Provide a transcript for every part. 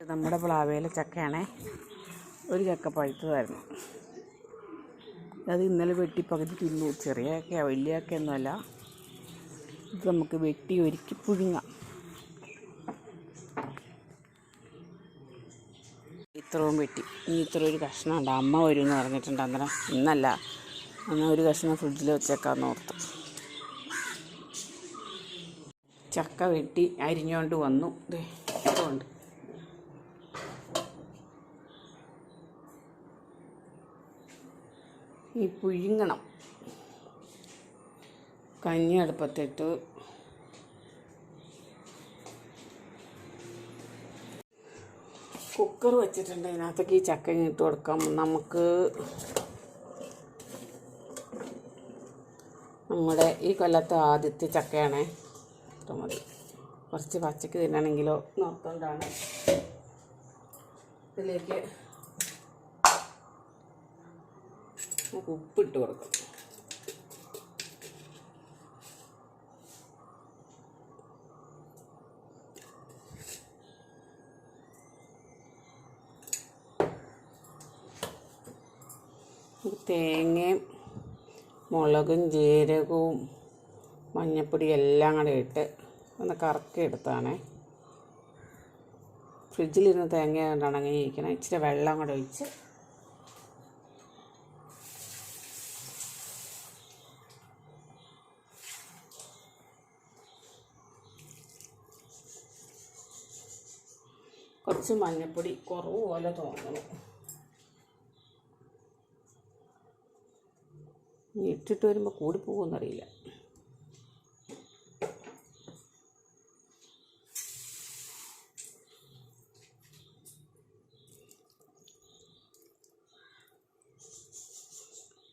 നമ്മുടെ പ്ലാവേലെ ചക്കയാണേ. ഒരു ചക്ക പഴുത്തതായിരുന്നു. അത് ഇന്നലെ വെട്ടി പകുതി തിന്നു. ചെറിയ ചക്കയാ വലിയ ചക്കയൊന്നുമല്ല ഇത് നമുക്ക് വെട്ടി ഒരുക്കി പുഴുങ്ങാം. ഇത്രയും വെട്ടി. ഇനി ഇത്ര ഒരു കഷ്ണം ഉണ്ട്. അമ്മ വരും എന്ന് പറഞ്ഞിട്ടുണ്ട് അന്നേരം. ഇന്നല്ല. എന്നാൽ ഒരു കഷ്ണം ഫ്രിഡ്ജിൽ വെച്ചേക്കാന്ന് ഓർത്തു. ചക്ക വെട്ടി അരിഞ്ഞോണ്ട് വന്നു. ഈ പുഴുങ്ങണം. കഞ്ഞി അടുപ്പത്തിട്ട് കുക്കർ വെച്ചിട്ടുണ്ട് അതിനകത്തേക്ക് ഈ ചക്ക ഇട്ട് കൊടുക്കാം. നമുക്ക് നമ്മുടെ ഈ കൊല്ലത്തെ ആദ്യത്തെ ചക്കയാണ്. മതി. കുറച്ച് പച്ചക്ക് തിന്നണമെങ്കിലോ നോക്കൊണ്ടാണ് ഇതിലേക്ക് നമുക്ക് ഉപ്പിട്ട് കൊടുക്കാം. തേങ്ങയും മുളകും ജീരകവും മഞ്ഞപ്പൊടി എല്ലാം കൂടെ ഇട്ട് ഒന്ന് കറക്കി എടുത്താണ്. ഫ്രിഡ്ജിലിരുന്ന് തേങ്ങ കൊണ്ടാണ് അങ്ങനെ ഇരിക്കണം. ഇച്ചിരി വെള്ളം കൂടെ ഒഴിച്ച് കുറച്ച് മഞ്ഞപ്പൊടി കുറവ് പോലെ തോന്നണം ഇട്ടിട്ട് വരുമ്പോൾ കൂടി പോകുമെന്നറിയില്ല.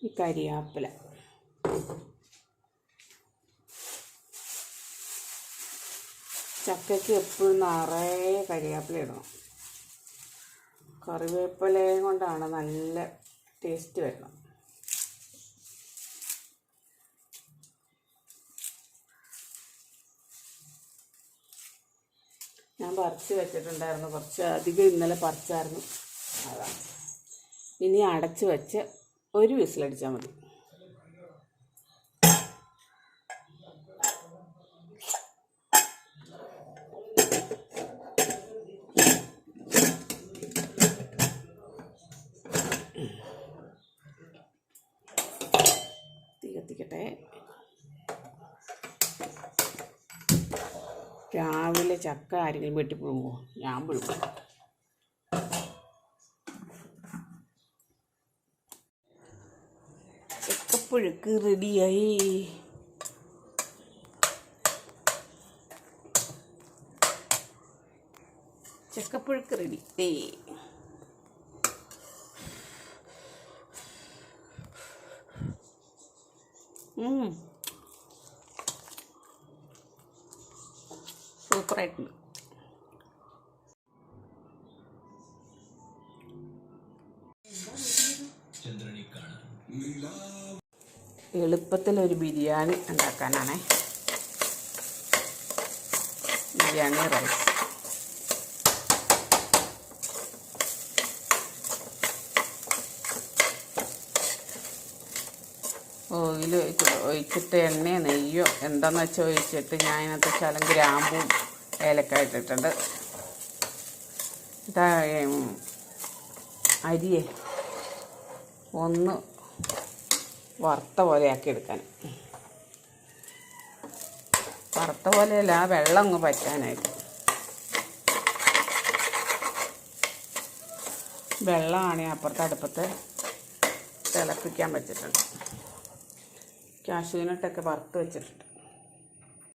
ഈ കരിയാപ്പില. ചക്കയ്ക്ക് എപ്പോഴും നിറയെ കരിയാപ്പില ഇടണം. കറിവേപ്പിലയും കൊണ്ടാണ് നല്ല ടേസ്റ്റ് വരുന്നത്. ഞാൻ പറിച്ച് വെച്ചിട്ടുണ്ടായിരുന്നു. കുറച്ച് അധികം ഇന്നലെ പറിച്ചായിരുന്നു. അതാ. ഇനി അടച്ച് വെച്ച് ഒരു വിസിലടിച്ചാൽ മതി. രാവിലെ ചക്ക ആരെങ്കിലും വെട്ടി പുഴുങ്ങുമോ ഞാൻ പുഴുങ്ങും. ചക്കപ്പുഴുക്ക് റെഡിയായി ചക്കപ്പുഴുക്ക് റെഡി ഏ ഉം. സൂപ്പറായിട്ടുണ്ട് എളുപ്പത്തിൽ ഒരു ബിരിയാണി ഉണ്ടാക്കാനാണ്. ബിരിയാണി റൈസ്. ഓയിൽ ഒഴിച്ചിട്ട് എണ്ണയോ നെയ്യോ എന്താണെന്ന് വെച്ചാൽ ഒഴിച്ചിട്ട് ഞാൻ അതിനകത്ത് ശലം ഗ്രാമ്പും ഏലക്ക ഇട്ടിട്ടുണ്ട്. ഇതാ അരിയെ ഒന്ന് വറുത്ത പോലെ ആക്കി എടുക്കാൻ. വറുത്ത പോലെയല്ല ആ വെള്ളം അങ്ങ് പറ്റാനായിട്ട്. വെള്ളമാണ് അപ്പുറത്തെ അടുപ്പത്ത് തിളപ്പിക്കാൻ വെച്ചിട്ടുണ്ട്. കാശുവിനട്ടൊക്കെ വറുത്ത് വെച്ചിട്ടുണ്ട്.